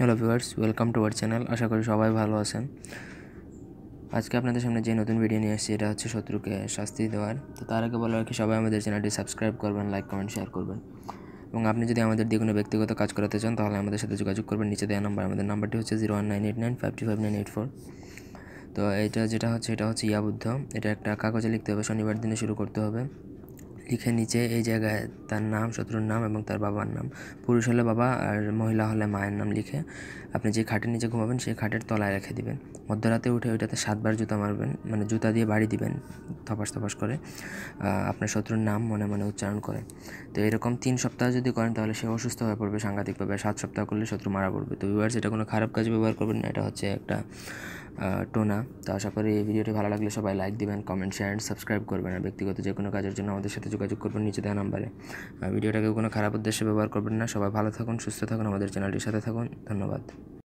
Hello viewers, welcome to our channel. আশা করি সবাই ভালো আছেন। আজকে আপনাদের সামনে যে নতুন ভিডিও নিয়ে এসেছি, এটা হচ্ছে শত্রুকে শাস্তি দেওয়ার। তো তার আগে বলার কি সবাই আমাদের চ্যানেলটি সাবস্ক্রাইব করবেন, লাইক, কমেন্ট, শেয়ার করবেন। এবং আপনি যদি আমাদের দিয়ে কোনো ব্যক্তিগত কাজ করাতে চান, তাহলে আমাদের সাথে যোগাযোগ করবেন। নিচে দেওয়া নাম্বার, আমাদের নাম্বারটি হচ্ছে zero one nine eight nine five two five nine eight four. তো এটা যেটা হচ্ছে এটা হচ্ছে ইয়াবুদ্ধ। এটা একটা কাগজে লিখতে হবে, শনিবার দিনে শুরু করতে হবে। লিখে নিচে এই জায়গায় তার নাম, শত্রুর নাম এবং তার বাবার নাম। পুরুষ হলে বাবা আর মহিলা হলে মায়ের নাম লিখে আপনি যে খাটের নিচে ঘুমাবেন সেই খাটের তলায় রেখে দিবেন। মধ্যরাতে উঠে ওইটাতে সাতবার জুতা মারবেন মানে জুতা দিয়ে বাড়ি দিবেন থপাস থপাস করে আপনার শত্রুর নাম মনে মনে উচ্চারণ করে। তো এরকম তিন সপ্তাহ যদি করেন তাহলে সে অসুস্থ হয়ে পড়বে সাংঘাতিকভাবে। সাত সপ্তাহ করলে শত্রু মারা পড়বে। তো ভিউয়ার্স এটা কোনো খারাপ কাজে ব্যবহার করবেন না। এটা হচ্ছে একটা টোনা তো আশা করি এই ভিডিওটি ভালো লাগলে সবাই লাইক দেবেন কমেন্ট শেয়ার অ্যান্ড সাবস্ক্রাইব করবেন। আর ব্যক্তিগত যে কোনো কাজের জন্য আমাদের সাথে যোগাযোগ করবেন নিচে দেওয়া নাম্বারে ভিডিওটাকে কোনো খারাপ উদ্দেশ্যে ব্যবহার করবেন না। সবাই ভালো থাকুন, সুস্থ থাকুন, আমাদের চ্যানেলটির সাথে থাকুন। ধন্যবাদ।